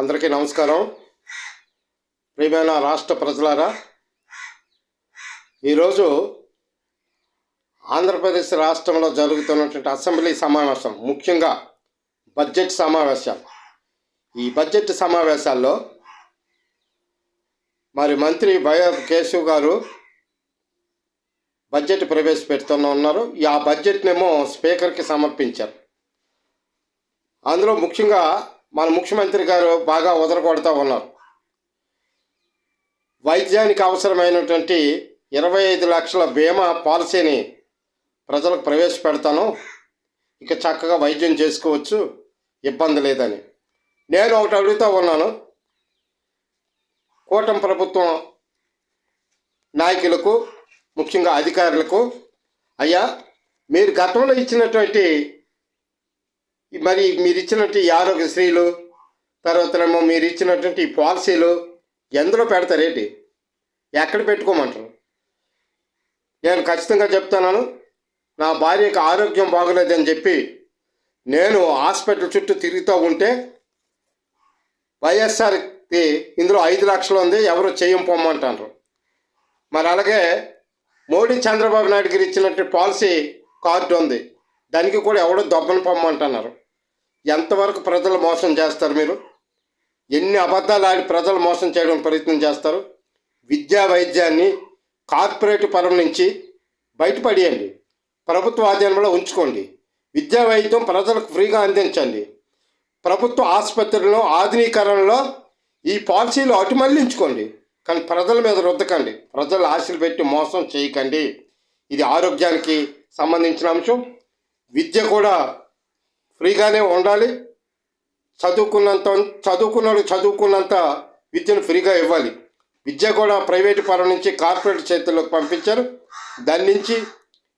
అందరికీ నమస్కారం. ప్రియమైన రాష్ట్ర ప్రజలారా ఈరోజు ఆంధ్రప్రదేశ్ రాష్ట్రంలో జరుగుతున్నటువంటి అసెంబ్లీ సమావేశం ముఖ్యంగా బడ్జెట్ సమావేశాలు ఈ బడ్జెట్ సమావేశాల్లో మరి మంత్రి బయ కేశవ్ గారు బడ్జెట్ ప్రవేశపెడుతున్న ఉన్నారు. ఈ ఆ బడ్జెట్నేమో స్పీకర్కి సమర్పించారు. అందులో ముఖ్యంగా మన ముఖ్యమంత్రి గారు బాగా వదలకొడుతూ ఉన్నారు. వైద్యానికి అవసరమైనటువంటి ఇరవై ఐదు లక్షల బీమా పాలసీని ప్రజలకు ప్రవేశపెడతాను. ఇక చక్కగా వైద్యం చేసుకోవచ్చు. ఇబ్బంది లేదని. నేను ఒకటి అడుగుతూ ఉన్నాను. కూటమి ప్రభుత్వం నాయకులకు ముఖ్యంగా అధికారులకు అయ్యా మీరు గతంలో ఇచ్చినటువంటి మరి మీరు ఇచ్చినట్టు ఈ ఆరోగ్యశ్రీలు తర్వాతనేమో మీరు ఇచ్చినటువంటి ఈ పాలసీలు ఎందులో పెడతారేంటి ఎక్కడ పెట్టుకోమంటారు? నేను ఖచ్చితంగా చెప్తున్నాను నా భార్యకు ఆరోగ్యం బాగలేదని చెప్పి నేను హాస్పిటల్ చుట్టూ తిరుగుతూ ఉంటే వైఎస్ఆర్కి ఇందులో ఐదు లక్షలు ఉంది ఎవరు చేయం పొమ్మంటారు. మరి అలాగే మోడీ చంద్రబాబు నాయుడు గారు ఇచ్చినట్టు పాలసీ కార్డు ఉంది. దానికి కూడా ఎవడో దొబ్బను పొమ్మంటున్నారు. ఎంతవరకు ప్రజలు మోసం చేస్తారు మీరు? ఎన్ని అబద్ధాలు ఆడి ప్రజలు మోసం చేయడం ప్రయత్నం చేస్తారు? విద్యా వైద్యాన్ని కార్పొరేట్ పరం నుంచి బయటపడేయండి. ప్రభుత్వ ఆధీనంలో ఉంచుకోండి. విద్యా వైద్యం ప్రజలకు ఫ్రీగా అందించండి. ప్రభుత్వ ఆసుపత్రులను ఆధునీకరణలో ఈ పాలసీలు అటు మళ్ళించుకోండి కానీ ప్రజల మీద రుద్దకండి. ప్రజలు ఆశలు పెట్టి మోసం చేయకండి. ఇది ఆరోగ్యానికి సంబంధించిన అంశం. విద్య కూడా ఫ్రీగానే ఉండాలి. చదువుకున్నంత చదువుకున్న వాళ్ళు చదువుకున్నంత విద్యను ఫ్రీగా ఇవ్వాలి. విద్య కూడా ప్రైవేటు పరం నుంచి కార్పొరేట్ చేతుల్లోకి పంపించారు. దాని నుంచి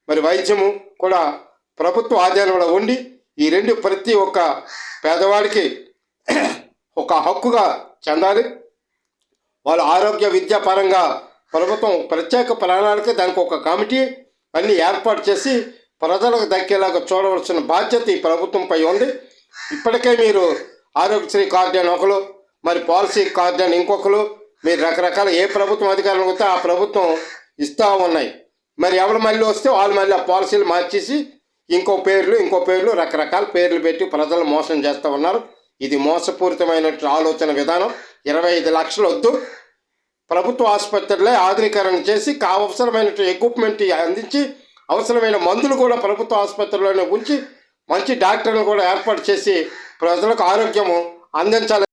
మరి వైద్యము కూడా ప్రభుత్వ ఆధీనంలో ఉండి ఈ రెండు ప్రతి ఒక్క పేదవాడికి ఒక హక్కుగా చెందాలి. వాళ్ళ ఆరోగ్య విద్య పరంగా ప్రభుత్వం ప్రత్యేక ప్రణాళిక దానికి ఒక కమిటీ అన్ని ఏర్పాటు చేసి ప్రజలకు దక్కేలాగా చూడవలసిన బాధ్యత ఈ ప్రభుత్వంపై ఉంది. ఇప్పటికే మీరు ఆరోగ్యశ్రీ కార్డు అని ఒకరు మరి పాలసీ కార్డు అని ఇంకొకరు మీరు రకరకాల ఏ ప్రభుత్వం అధికారులు వస్తే ఆ ప్రభుత్వం ఇస్తూ ఉన్నాయి. మరి ఎవరు మళ్ళీ వస్తే వాళ్ళు మళ్ళీ ఆ పాలసీలు మార్చేసి ఇంకో పేర్లు ఇంకో పేర్లు రకరకాల పేర్లు పెట్టి ప్రజలు మోసం చేస్తూ ఉన్నారు. ఇది మోసపూరితమైన ఆలోచన విధానం. ఇరవై ఐదు లక్షలు వద్దు. ప్రభుత్వ ఆసుపత్రులే ఆధునీకరణ చేసి కావసరమైన ఎక్విప్మెంట్ అందించి అవసరమైన మందులు కూడా ప్రభుత్వ ఆసుపత్రుల్లోనే ఉంచి మంచి డాక్టర్లు కూడా ఏర్పాటు చేసి ప్రజలకు ఆరోగ్యము అందించాలి